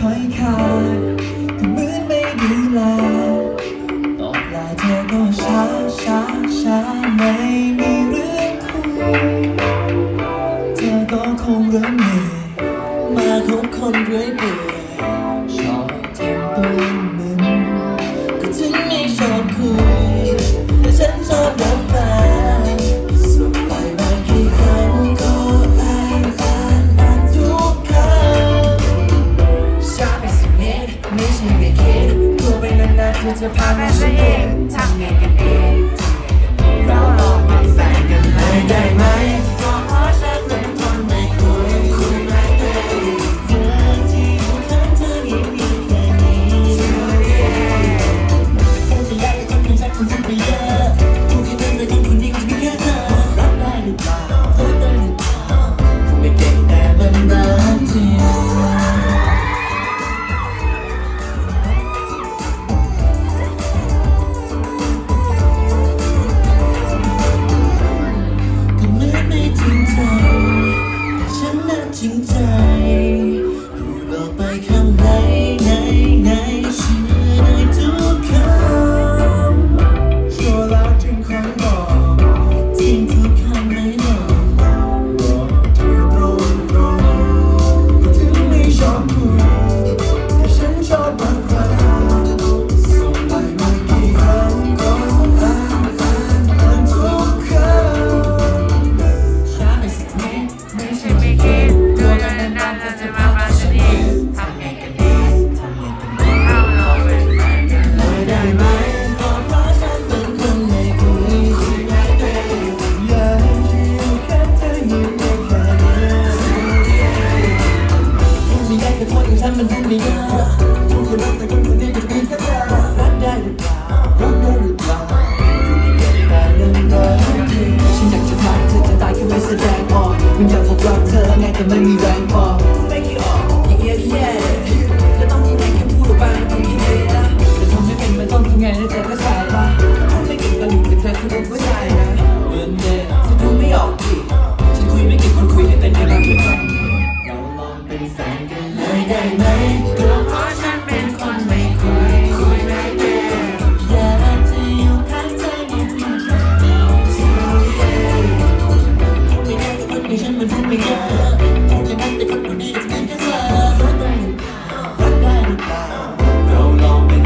คอยขาดก็เหมือนไม่ดูแลตอบลน์เธอก็ช้าช้าช้าไม่มีเรื่องคุยเธอก็คงเริ่มเหนื่อยมาคบคนเรื่อยเปื่อย จะพามาฉันเองทำไงกันเองเราลองเป็นแฟนกันเลยได้ไหมเพราะฉันเป็นคนไม่คุยคุยไม่เป็นเธอที่คุ้งเธอนี่มีแค่นี้คงจะยากกัคนที่รกคนที่ไปยอะคงจะเดินไปจนคนนี้มีแค่เธอรับได้หรือเปล่า You. มันะยากพบรักเธอไงแต่ไม่มีแรงพอไม่กี่ออกอย่างเงี้ยแย่แล้วต้องยังไงแค่พูดออกไปต้องยังไงนะจะทำให้เป็นไม่ต้องทำไงในใจก็สายละถ้าไม่กินก็หลุดแต่เธอคือคนผู้ชายนะเหมือนเดย์จะดูไม่ออกดิฉันคุยไม่กี่คนคุยให้เป็นได้บ้างหรัอเปล่เราลองเป็นแฟนกันเลยได้ไหม